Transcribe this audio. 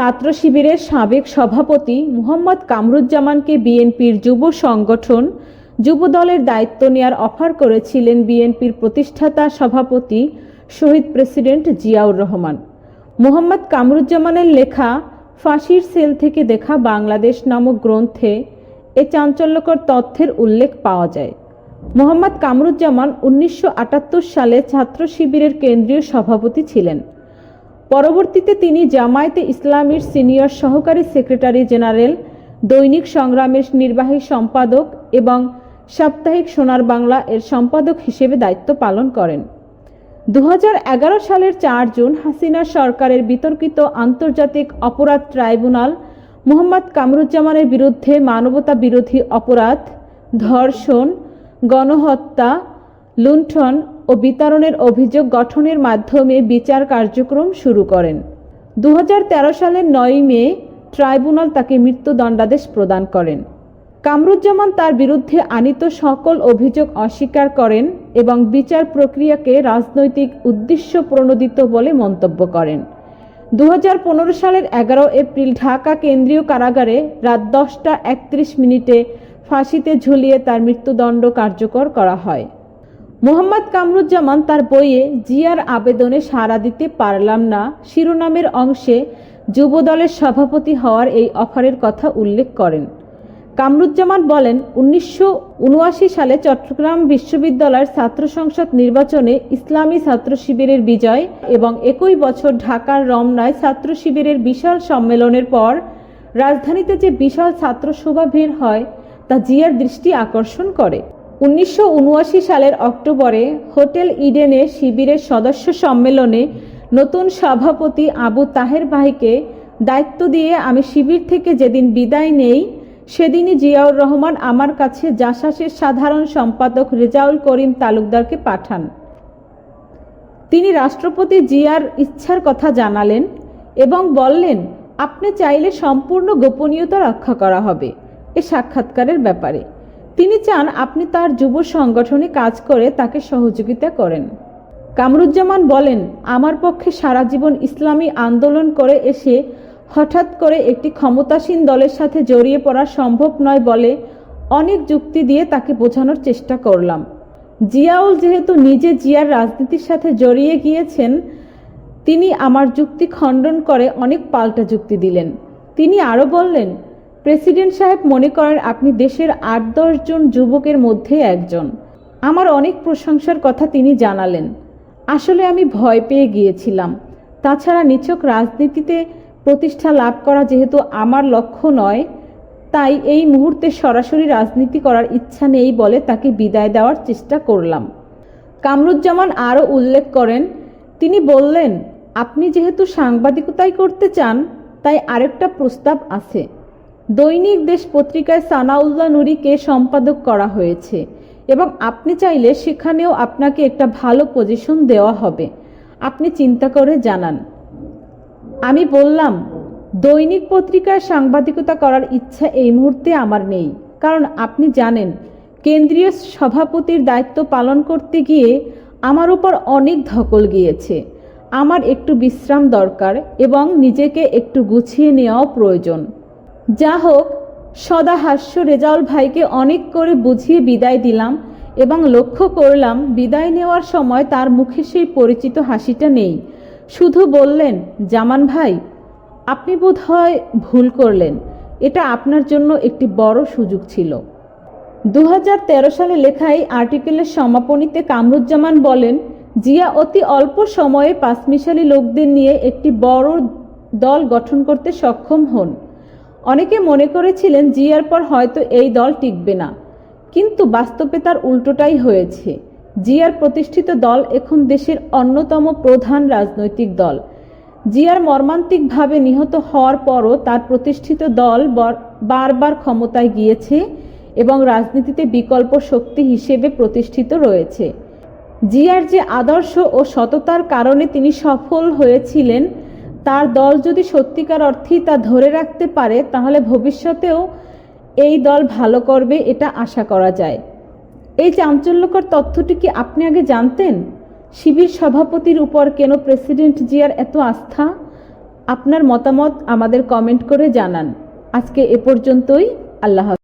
ছাত্র শিবিরের সাবেক সভাপতি মুহম্মদ কামরুজ্জামানকে বিএনপির যুব সংগঠন যুব দলের দায়িত্ব নেয়ার অফার করেছিলেন বিএনপির প্রতিষ্ঠাতা সভাপতি শহীদ প্রেসিডেন্ট জিয়াউর রহমান। মোহাম্মদ কামরুজ্জামানের লেখা ফাঁসির সেল থেকে দেখা বাংলাদেশ নামক গ্রন্থে এ চাঞ্চল্যকর তথ্যের উল্লেখ পাওয়া যায়। মোহাম্মদ কামরুজ্জামান উনিশশো আটাত্তর সালে ছাত্র শিবিরের কেন্দ্রীয় সভাপতি ছিলেন। পরবর্তীতে তিনি জামায়াতে ইসলামীর সিনিয়র সহকারী সেক্রেটারি জেনারেল, দৈনিক সংগ্রামের নির্বাহী সম্পাদক এবং সাপ্তাহিক সোনার বাংলা এর সম্পাদক হিসেবে দায়িত্ব পালন করেন। দু হাজার এগারো সালের চার জুন হাসিনা সরকারের বিতর্কিত আন্তর্জাতিক অপরাধ ট্রাইব্যুনাল মোহাম্মদ কামরুজ্জামানের বিরুদ্ধে মানবতা বিরোধী অপরাধ, ধর্ষণ, গণহত্যা, লুণ্ঠন ও বিতরণের অভিযোগ গঠনের মাধ্যমে বিচার কার্যক্রম শুরু করেন। দু হাজার তেরো সালের নয় মে ট্রাইব্যুনাল তাকে মৃত্যুদণ্ডাদেশ প্রদান করেন। কামরুজ্জামান তার বিরুদ্ধে আনিত সকল অভিযোগ অস্বীকার করেন এবং বিচার প্রক্রিয়াকে রাজনৈতিক উদ্দেশ্য প্রণোদিত বলে মন্তব্য করেন। দু হাজার পনেরো সালের এগারো এপ্রিল ঢাকা কেন্দ্রীয় কারাগারে রাত দশটা একত্রিশ মিনিটে ফাঁসিতে ঝুলিয়ে তার মৃত্যুদণ্ড কার্যকর করা হয়। মোহাম্মদ কামরুজ্জামান তার বইয়ে জিয়ার আবেদনে সাড়া দিতে পারলাম না। শিরোনামের অংশে যুবদলের সভাপতি হওয়ার এই অফারের কথা উল্লেখ করেন। কামরুজ্জামান বলেন, উনিশশো উনআশি সালে চট্টগ্রাম বিশ্ববিদ্যালয়ের ছাত্র সংসদ নির্বাচনে ইসলামী ছাত্র শিবিরের বিজয় এবং একই বছর ঢাকার রমনায় ছাত্র শিবিরের বিশাল সম্মেলনের পর রাজধানীতে যে বিশাল ছাত্র শোভা ভিড় হয়, তা জিয়ার দৃষ্টি আকর্ষণ করে। উনিশশো উনআশি সালের অক্টোবরে হোটেল ইডেনে শিবিরের সদস্য সম্মেলনে নতুন সভাপতি আবু তাহের ভাইকে দায়িত্ব দিয়ে আমি শিবির থেকে যেদিন বিদায় নেই, সেদিনই জিয়াউর রহমান আমার কাছে জাসাসের সাধারণ সম্পাদক রেজাউল করিম তালুকদারকে পাঠান। তিনি রাষ্ট্রপতি জিয়ার ইচ্ছার কথা জানালেন এবং বললেন, আপনি চাইলে সম্পূর্ণ গোপনীয়তা রক্ষা করা হবে। এ সাক্ষাৎকারের ব্যাপারে। তিনি চান আপনি তার যুব সংগঠনে কাজ করে তাকে সহযোগিতা করেন। কামরুজ্জামান বলেন, আমার পক্ষে সারা জীবন ইসলামী আন্দোলন করে এসে হঠাৎ করে একটি ক্ষমতাসীন দলের সাথে জড়িয়ে পড়া সম্ভব নয় বলে অনেক যুক্তি দিয়ে তাকে বোঝানোর চেষ্টা করলাম। জিয়াউল যেহেতু নিজে জিয়ার রাজনীতির সাথে জড়িয়ে গিয়েছেন, তিনি আমার যুক্তি খণ্ডন করে অনেক পাল্টা যুক্তি দিলেন। তিনি আরও বললেন প্রেসিডেন্ট সাহেব মনে করেন আপনি দেশের আট জন যুবকের মধ্যে একজন। আমার অনেক প্রশংসার কথা তিনি জানালেন। আসলে আমি ভয় পেয়ে গিয়েছিলাম। তাছাড়া নিছক রাজনীতিতে প্রতিষ্ঠা লাভ করা যেহেতু আমার লক্ষ্য নয়, তাই এই মুহূর্তে সরাসরি রাজনীতি করার ইচ্ছা নেই বলে তাকে বিদায় দেওয়ার চেষ্টা করলাম। কামরুজ্জামান আরও উল্লেখ করেন, তিনি বললেন, আপনি যেহেতু সাংবাদিকতাই করতে চান, তাই আরেকটা প্রস্তাব আছে। দৈনিক দেশ পত্রিকায় সানাউল্লাহ নুরিকে সম্পাদক করা হয়েছে এবং আপনি চাইলে সেখানেও আপনাকে একটা ভালো পজিশন দেওয়া হবে। আপনি চিন্তা করে জানান। আমি বললাম, দৈনিক পত্রিকায় সাংবাদিকতা করার ইচ্ছা এই মুহূর্তে আমার নেই, কারণ আপনি জানেন, কেন্দ্রীয় সভাপতির দায়িত্ব পালন করতে গিয়ে আমার উপর অনেক ধকল গিয়েছে। আমার একটু বিশ্রাম দরকার এবং নিজেকে একটু গুছিয়ে নেওয়াও প্রয়োজন। যা হোক, সদা হাস্য রেজাউল ভাইকে অনেক করে বুঝিয়ে বিদায় দিলাম এবং লক্ষ্য করলাম বিদায় নেওয়ার সময় তার মুখে সেই পরিচিত হাসিটা নেই। শুধু বললেন, জামান ভাই, আপনি বোধ হয় ভুল করলেন। এটা আপনার জন্য একটি বড় সুযোগ ছিল। দু হাজার তেরো সালে লেখা এই আর্টিকেলের সমাপনীতে কামরুজ্জামান বলেন, জিয়া অতি অল্প সময়ে পাঁচমিশালী লোকদের নিয়ে একটি বড় দল গঠন করতে সক্ষম হন। অনেকে মনে করেছিলেন জিয়ার পর হয়তো এই দল টিকবে না। কিন্তু বাস্তবে তার উল্টোটাই হয়েছে। জিয়ার প্রতিষ্ঠিত দল এখন দেশের অন্যতম প্রধান রাজনৈতিক দল। জিয়ার মর্মান্তিকভাবে নিহত হওয়ার পরও তার প্রতিষ্ঠিত দল বারবার ক্ষমতায় গিয়েছে এবং রাজনীতিতে বিকল্প শক্তি হিসেবে প্রতিষ্ঠিত রয়েছে। জিয়ার যে আদর্শ ও সততার কারণে তিনি সফল হয়েছিলেন তার দল যদি সত্যিকার অর্থেই তা ধরে রাখতে পারে, তাহলে ভবিষ্যতেও এই দল ভালো করবে এটা আশা করা যায়। এই চাঞ্চল্যকর তথ্যটি কি আপনি আগে জানতেন? শিবির সভাপতির উপর কেন প্রেসিডেন্ট জিয়ার এত আস্থা? আপনার মতামত আমাদের কমেন্ট করে জানান। আজকে এ পর্যন্তই। আল্লাহ।